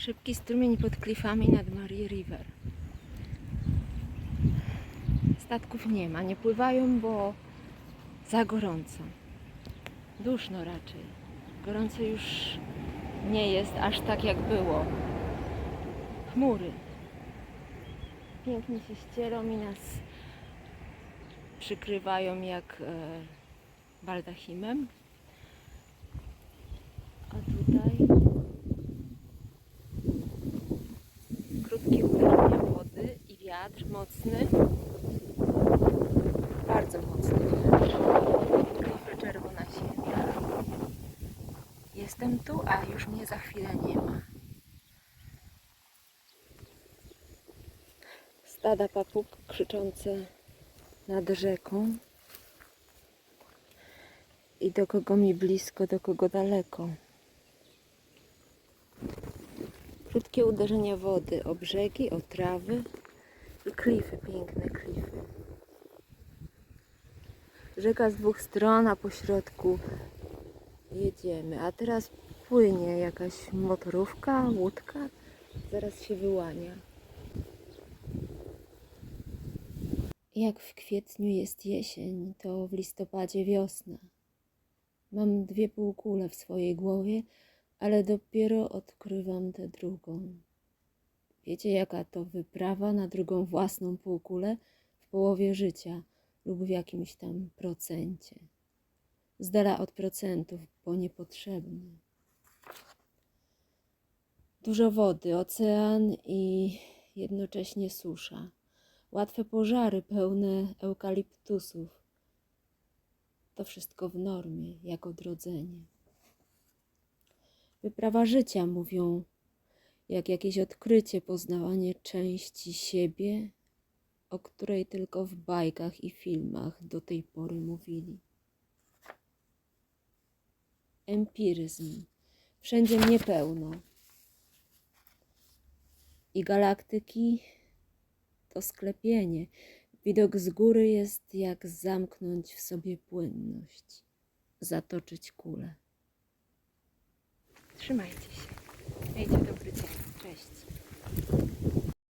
Szybki strumień pod klifami nad Marie River. Statków nie ma, nie pływają, bo za gorąco. Duszno raczej. Gorąco już nie jest aż tak jak było. Chmury. Pięknie się ścielą i nas przykrywają jak e, baldachimem. A tutaj krótkie uderzenia wody i wiatr mocny. Bardzo mocny wiatr. Klify czerwona ziemia. Jestem tu, a już mnie za chwilę nie ma. Stada papug krzyczące nad rzeką. I do kogo mi blisko, do kogo daleko. Krótkie uderzenia wody o brzegi, o trawy klify, piękne klify. Rzeka z dwóch stron, a po środku jedziemy. A teraz płynie jakaś motorówka, łódka. Zaraz się wyłania. Jak w kwietniu jest jesień, to w listopadzie wiosna. Mam dwie półkule w swojej głowie, ale dopiero odkrywam tę drugą. Wiecie, jaka to wyprawa na drugą własną półkulę w połowie życia lub w jakimś tam procencie. Z dala od procentów, bo niepotrzebny. Dużo wody, ocean i jednocześnie susza. Łatwe pożary pełne eukaliptusów. To wszystko w normie, jak odrodzenie. Wyprawa życia, mówią, jak jakieś odkrycie, poznawanie części siebie, o której tylko w bajkach i filmach do tej pory mówili. Empiryzm. Wszędzie mnie pełno. I galaktyki to sklepienie. Widok z góry jest jak zamknąć w sobie płynność, zatoczyć kulę. Trzymajcie Cześć.